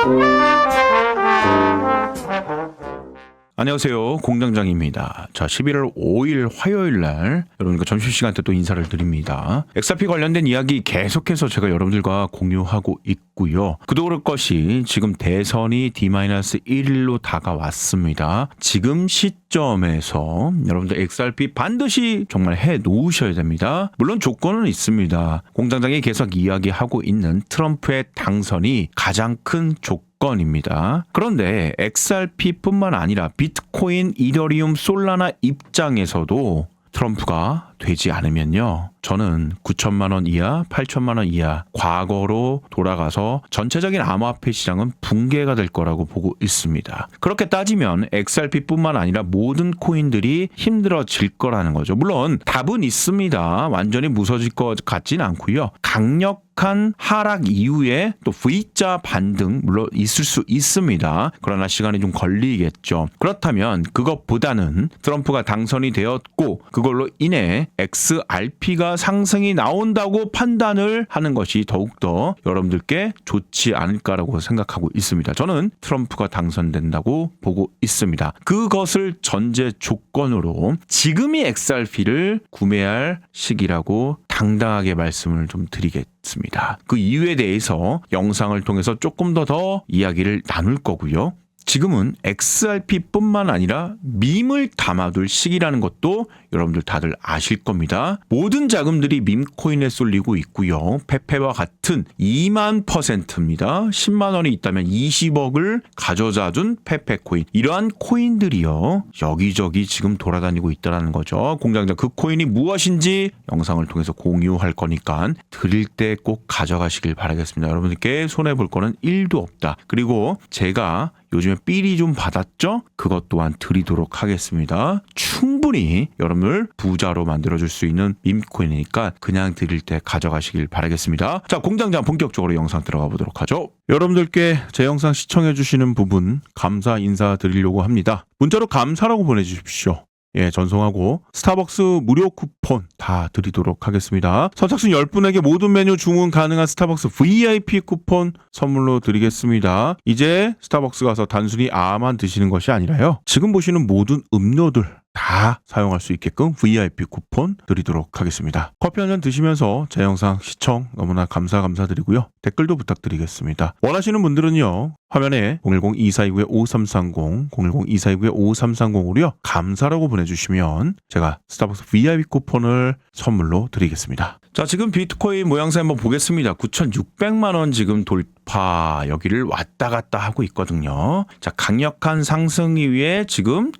Mm-hmm. 안녕하세요. 공장장입니다. 자, 11월 5일 화요일 날 여러분과 점심시간 때 또 인사를 드립니다. XRP 관련된 이야기 계속해서 제가 여러분들과 공유하고 있고요. 그도 그럴 것이 지금 대선이 D-1일로 다가왔습니다. 지금 시점에서 여러분들 XRP 반드시 정말 해 놓으셔야 됩니다. 물론 조건은 있습니다. 공장장이 계속 이야기하고 있는 트럼프의 당선이 가장 큰 조건 건입니다. 그런데 XRP뿐만 아니라 비트코인, 이더리움, 솔라나 입장에서도 트럼프가 되지 않으면요. 저는 9천만 원 이하, 8천만 원 이하 과거로 돌아가서 전체적인 암호화폐 시장은 붕괴가 될 거라고 보고 있습니다. 그렇게 따지면 XRP뿐만 아니라 모든 코인들이 힘들어질 거라는 거죠. 물론 답은 있습니다. 완전히 무서질 것 같진 않고요. 강력 한 하락 이후에 또 V자 반등 물론 있을 수 있습니다. 그러나 시간이 좀 걸리겠죠. 그렇다면 그것보다는 트럼프가 당선이 되었고 그걸로 인해 XRP가 상승이 나온다고 판단을 하는 것이 더욱더 여러분들께 좋지 않을까라고 생각하고 있습니다. 저는 트럼프가 당선된다고 보고 있습니다. 그것을 전제 조건으로 지금이 XRP를 구매할 시기라고 당당하게 말씀을 좀 드리겠습니다. 그 이유에 대해서 영상을 통해서 조금 더더 이야기를 나눌 거고요. 지금은 XRP뿐만 아니라 밈을 담아둘 시기라는 것도 여러분들 다들 아실 겁니다. 모든 자금들이 밈코인에 쏠리고 있고요. 페페와 같은 2만 퍼센트입니다. 10만 원이 있다면 20억을 가져다 준 페페코인. 이러한 코인들이요. 여기저기 지금 돌아다니고 있다는 거죠. 공장장 그 코인이 무엇인지 영상을 통해서 공유할 거니까 드릴 때 꼭 가져가시길 바라겠습니다. 여러분들께 손해 볼 거는 1도 없다. 그리고 제가 요즘에 삘이 좀 받았죠? 그것 또한 드리도록 하겠습니다. 충분히 여러분을 부자로 만들어줄 수 있는 밈코인이니까 그냥 드릴 때 가져가시길 바라겠습니다. 자, 공장장 본격적으로 영상 들어가 보도록 하죠. 여러분들께 제 영상 시청해주시는 부분 감사 인사 드리려고 합니다. 문자로 감사라고 보내주십시오. 예, 전송하고 스타벅스 무료 쿠폰 다 드리도록 하겠습니다. 선착순 10분에게 모든 메뉴 주문 가능한 스타벅스 VIP 쿠폰 선물로 드리겠습니다. 이제 스타벅스 가서 단순히 아만 드시는 것이 아니라요. 지금 보시는 모든 음료들 다 사용할 수 있게끔 VIP 쿠폰 드리도록 하겠습니다. 커피 한 잔 드시면서 제 영상 시청 너무나 감사 감사드리고요. 댓글도 부탁드리겠습니다. 원하시는 분들은요. 화면에 010-2429-5330, 010-2429-5330으로요. 감사라고 보내주시면 제가 스타벅스 VIP 쿠폰을 선물로 드리겠습니다. 자, 지금 비트코인 모양새 한번 보겠습니다. 9,600만 원 지금 돌파 여기를 왔다 갔다 하고 있거든요. 자, 강력한 상승 이후에 지금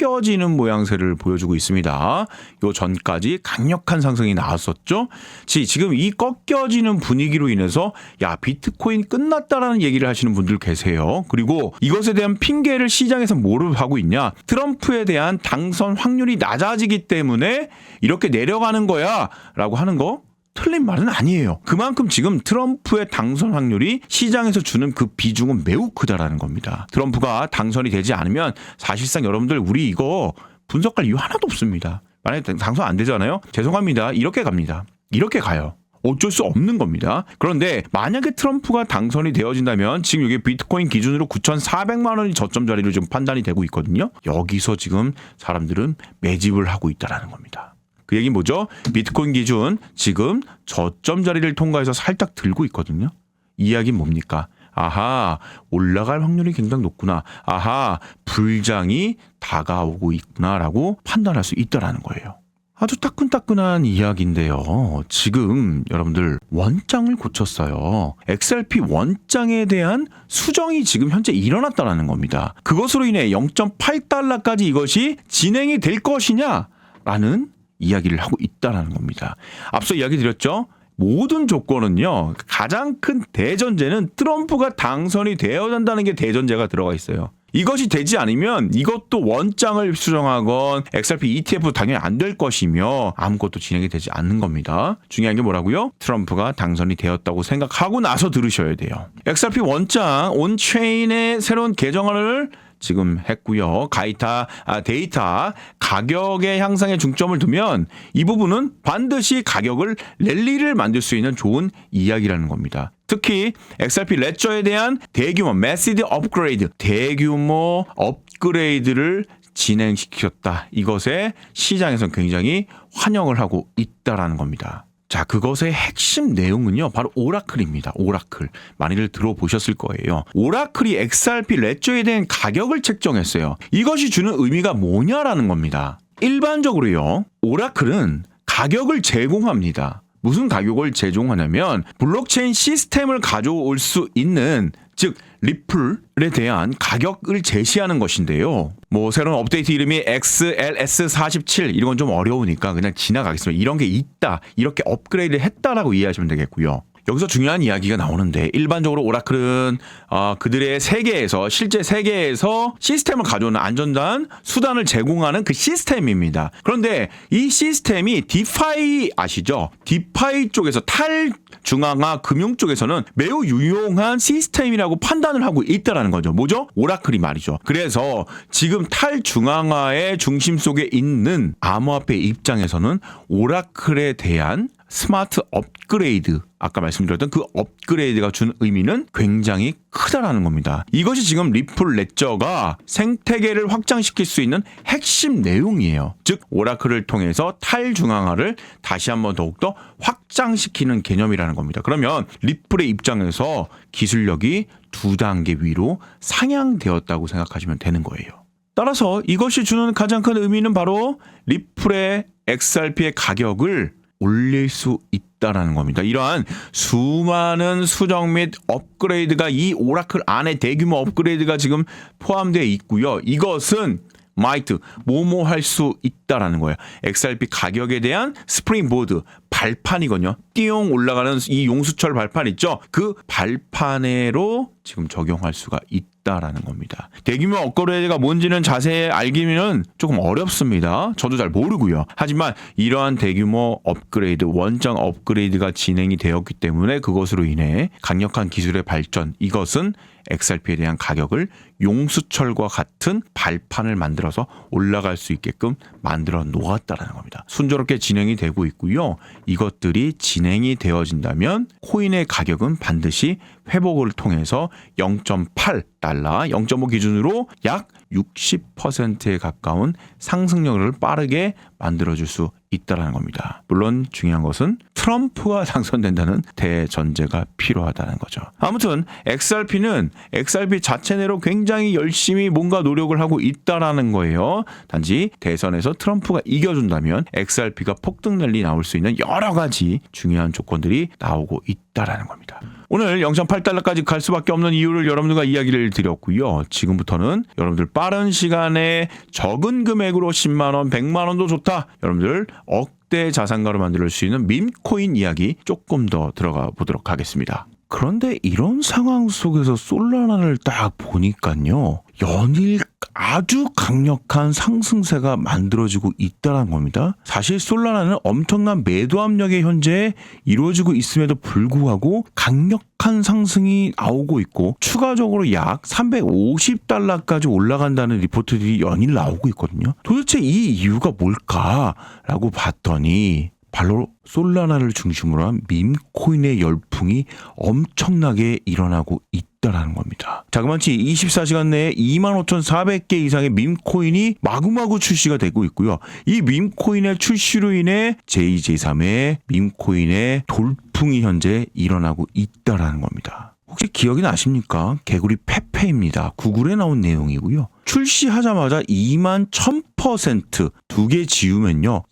꺾여지는 모양새를 보여주고 있습니다. 요 전까지 강력한 상승이 나왔었죠. 지, 지금 이 꺾여지는 분위기로 인해서 야 비트코인 끝났다라는 얘기를 하시는 분들 계세요. 그리고 이것에 대한 핑계를 시장에서 뭐를 하고 있냐? 트럼프에 대한 당선 확률이 낮아지기 때문에 이렇게 내려가는 거야라고 하는 거 틀린 말은 아니에요. 그만큼 지금 트럼프의 당선 확률이 시장에서 주는 그 비중은 매우 크다라는 겁니다. 트럼프가 당선이 되지 않으면 사실상 여러분들 우리 이거 분석할 이유 하나도 없습니다. 만약에 당선 안 되잖아요. 죄송합니다. 이렇게 갑니다. 이렇게 가요. 어쩔 수 없는 겁니다. 그런데 만약에 트럼프가 당선이 되어진다면 지금 이게 비트코인 기준으로 9,400만 원이 저점 자리로 지금 판단이 되고 있거든요. 여기서 지금 사람들은 매집을 하고 있다라는 겁니다. 그 얘기 뭐죠? 비트코인 기준 지금 저점 자리를 통과해서 살짝 들고 있거든요. 이 이야기는 뭡니까? 아하, 올라갈 확률이 굉장히 높구나. 아하, 불장이 다가오고 있구나라고 판단할 수 있다라는 거예요. 아주 따끈따끈한 이야기인데요. 지금 여러분들 원장을 고쳤어요. XRP 원장에 대한 수정이 지금 현재 일어났다라는 겁니다. 그것으로 인해 0.8달러까지 이것이 진행이 될 것이냐라는 이야기를 하고 있다라는 겁니다. 앞서 이야기 드렸죠. 모든 조건은요. 가장 큰 대전제는 트럼프가 당선이 되어야 한다는 게 대전제가 들어가 있어요. 이것이 되지 않으면 이것도 원장을 수정하건 XRP ETF 당연히 안 될 것이며 아무것도 진행이 되지 않는 겁니다. 중요한 게 뭐라고요? 트럼프가 당선이 되었다고 생각하고 나서 들으셔야 돼요. XRP 원장 온체인의 새로운 계정을 지금 했고요. 가이타 아, 데이터 가격의 향상에 중점을 두면 이 부분은 반드시 가격을 랠리를 만들 수 있는 좋은 이야기라는 겁니다. 특히 XRP 레저에 대한 대규모 매시드 업그레이드, 대규모 업그레이드를 진행시켰다. 이것에 시장에서는 굉장히 환영을 하고 있다라는 겁니다. 자, 그것의 핵심 내용은요, 바로 오라클입니다. 오라클. 많이들 들어보셨을 거예요. 오라클이 XRP 레저에 대한 가격을 책정했어요. 이것이 주는 의미가 뭐냐라는 겁니다. 일반적으로요, 오라클은 가격을 제공합니다. 무슨 가격을 제공하냐면 블록체인 시스템을 가져올 수 있는 즉 리플에 대한 가격을 제시하는 것인데요. 뭐 새로운 업데이트 이름이 XLS47 이런 건 좀 어려우니까 그냥 지나가겠습니다. 이런 게 있다. 이렇게 업그레이드 했다라고 이해하시면 되겠고요. 여기서 중요한 이야기가 나오는데 일반적으로 오라클은 어, 그들의 세계에서 실제 세계에서 시스템을 가져오는 안전한 수단을 제공하는 그 시스템입니다. 그런데 이 시스템이 디파이 아시죠? 디파이 쪽에서 탈중앙화 금융 쪽에서는 매우 유용한 시스템이라고 판단을 하고 있다라는 거죠. 뭐죠? 오라클이 말이죠. 그래서 지금 탈중앙화의 중심 속에 있는 암호화폐 입장에서는 오라클에 대한 스마트 업그레이드 아까 말씀드렸던 그 업그레이드가 준 의미는 굉장히 크다라는 겁니다. 이것이 지금 리플 레저가 생태계를 확장시킬 수 있는 핵심 내용이에요. 즉 오라클을 통해서 탈중앙화를 다시 한번 더욱더 확장시키는 개념이라는 겁니다. 그러면 리플의 입장에서 기술력이 두 단계 위로 상향되었다고 생각하시면 되는 거예요. 따라서 이것이 주는 가장 큰 의미는 바로 리플의 XRP의 가격을 올릴 수 있다라는 겁니다. 이러한 수많은 수정 및 업그레이드가 이 오라클 안에 대규모 업그레이드가 지금 포함되어 있고요. 이것은 마이트 뭐뭐 할수 있다라는 거예요. XRP 가격에 대한 스프링보드 발판이거든요. 띠용 올라가는 이 용수철 발판 있죠. 그 발판으로 지금 적용할 수가 있다 라는 겁니다. 대규모 업그레이드가 뭔지는 자세히 알기는 조금 어렵습니다. 저도 잘 모르고요. 하지만 이러한 대규모 업그레이드, 원장 업그레이드가 진행이 되었기 때문에 그것으로 인해 강력한 기술의 발전, 이것은 XRP에 대한 가격을 용수철과 같은 발판을 만들어서 올라갈 수 있게끔 만들어 놓았다라는 겁니다. 순조롭게 진행이 되고 있고요. 이것들이 진행이 되어진다면 코인의 가격은 반드시 회복을 통해서 0.8달러, 0.5 기준으로 약 60%에 가까운 상승력을 빠르게 만들어줄 수 있다라는 겁니다. 물론 중요한 것은 트럼프가 당선된다는 대전제가 필요하다는 거죠. 아무튼 XRP는 XRP 자체 내로 굉장히 열심히 뭔가 노력을 하고 있다라는 거예요. 단지 대선에서 트럼프가 이겨준다면 XRP가 폭등 랠리 나올 수 있는 여러 가지 중요한 조건들이 나오고 있다 라는 겁니다. 오늘 0.8달러까지 갈 수밖에 없는 이유를 여러분들과 이야기를 드렸고요. 지금부터는 여러분들 빠른 시간에 적은 금액으로 10만 원, 100만 원도 좋다. 여러분들 억대 자산가로 만들 수 있는 밈코인 이야기 조금 더 들어가 보도록 하겠습니다. 그런데 이런 상황 속에서 솔라나를 딱 보니까요. 연일 아주 강력한 상승세가 만들어지고 있다는 겁니다. 사실 솔라나는 엄청난 매도 압력이 현재 이루어지고 있음에도 불구하고 강력한 상승이 나오고 있고 추가적으로 약 350달러까지 올라간다는 리포트들이 연일 나오고 있거든요. 도대체 이 이유가 뭘까라고 봤더니 바로 솔라나를 중심으로 한 밈코인의 열풍이 엄청나게 일어나고 있다라는 겁니다. 자그마치 24시간 내에 25,400개 이상의 밈코인이 마구마구 출시가 되고 있고요. 이 밈코인의 출시로 인해 J23의 밈코인의 돌풍이 현재 일어나고 있다라는 겁니다. 혹시 기억이 나십니까? 개구리 페페입니다. 구글에 나온 내용이고요. 출시하자마자 2만 1000%두 개 지우면요.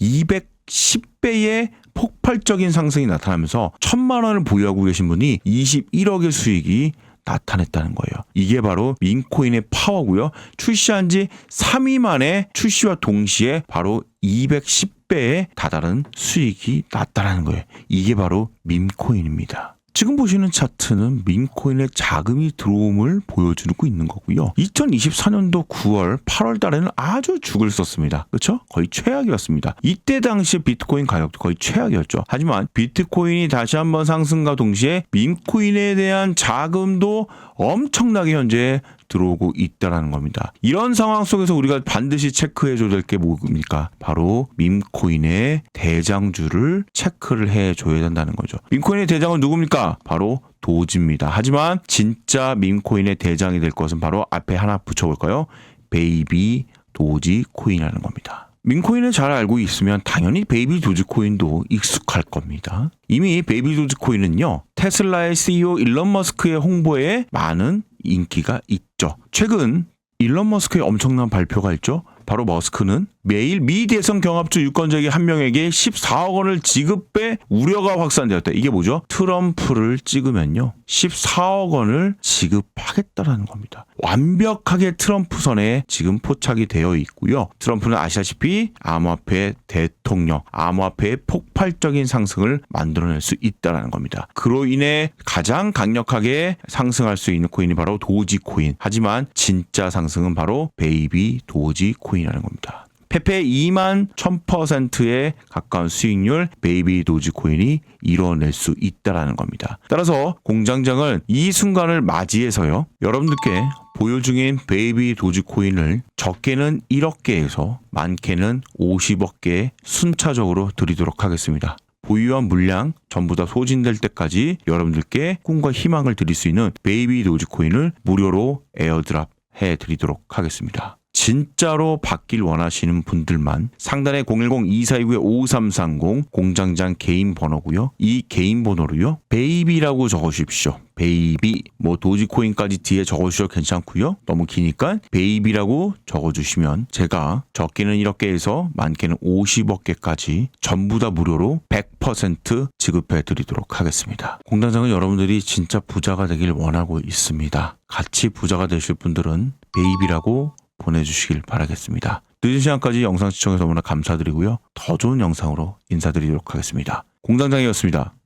210배의 폭발적인 상승이 나타나면서 천만 원을 보유하고 계신 분이 21억의 수익이 나타냈다는 거예요. 이게 바로 민코인의 파워고요. 출시한 지 3일 만에 출시와 동시에 바로 210배에 다다른 수익이 났다는 거예요. 이게 바로 민코인입니다. 지금 보시는 차트는 민코인의 자금이 들어옴을 보여주고 있는 거고요. 2024년도 9월, 8월 달에는 아주 죽을 썼습니다. 그렇죠? 거의 최악이었습니다. 이때 당시 비트코인 가격도 거의 최악이었죠. 하지만 비트코인이 다시 한번 상승과 동시에 민코인에 대한 자금도 엄청나게 현재 들어오고 있다라는 겁니다. 이런 상황 속에서 우리가 반드시 체크해 줘야 될 게 뭡니까? 바로 밈코인의 대장주를 체크를 해 줘야 된다는 거죠. 밈코인의 대장은 누굽니까? 바로 도지입니다. 하지만 진짜 밈코인의 대장이 될 것은 바로 앞에 하나 붙여볼까요? 베이비 도지 코인이라는 겁니다. 민코인을 잘 알고 있으면 당연히 베이비 도지코인도 익숙할 겁니다. 이미 베이비 도지코인은요, 테슬라의 CEO 일론 머스크의 홍보에 많은 인기가 있죠. 최근 일론 머스크의 엄청난 발표가 있죠. 바로 머스크는 매일 미 대선 경합주 유권자에게 한 명에게 14억 원을 지급해 우려가 확산되었다. 이게 뭐죠? 트럼프를 찍으면요. 14억 원을 지급하겠다라는 겁니다. 완벽하게 트럼프 선에 지금 포착이 되어 있고요. 트럼프는 아시다시피 암호화폐 대통령, 암호화폐의 폭발적인 상승을 만들어낼 수 있다라는 겁니다. 그로 인해 가장 강력하게 상승할 수 있는 코인이 바로 도지 코인. 하지만 진짜 상승은 바로 베이비 도지 코인이라는 겁니다. 페페 2만 1000%에 가까운 수익률 베이비 도지코인이 이뤄낼 수 있다라는 겁니다. 따라서 공장장은 이 순간을 맞이해서요. 여러분들께 보유 중인 베이비 도지코인을 적게는 1억 개에서 많게는 50억 개 순차적으로 드리도록 하겠습니다. 보유한 물량 전부 다 소진될 때까지 여러분들께 꿈과 희망을 드릴 수 있는 베이비 도지코인을 무료로 에어드랍 해 드리도록 하겠습니다. 진짜로 받길 원하시는 분들만 상단에 010-2429-5330 공장장 개인 번호고요. 이 개인 번호로요. 베이비라고 적어주십시오. 베이비 뭐 도지코인까지 뒤에 적어주셔도 괜찮고요. 너무 기니까 베이비라고 적어주시면 제가 적게는 1억 개에서 많게는 50억 개까지 전부 다 무료로 100% 지급해 드리도록 하겠습니다. 공장장은 여러분들이 진짜 부자가 되길 원하고 있습니다. 같이 부자가 되실 분들은 베이비라고 보내주시길 바라겠습니다. 늦은 시간까지 영상 시청해서 너무나 감사드리고요. 더 좋은 영상으로 인사드리도록 하겠습니다. 공장장이었습니다.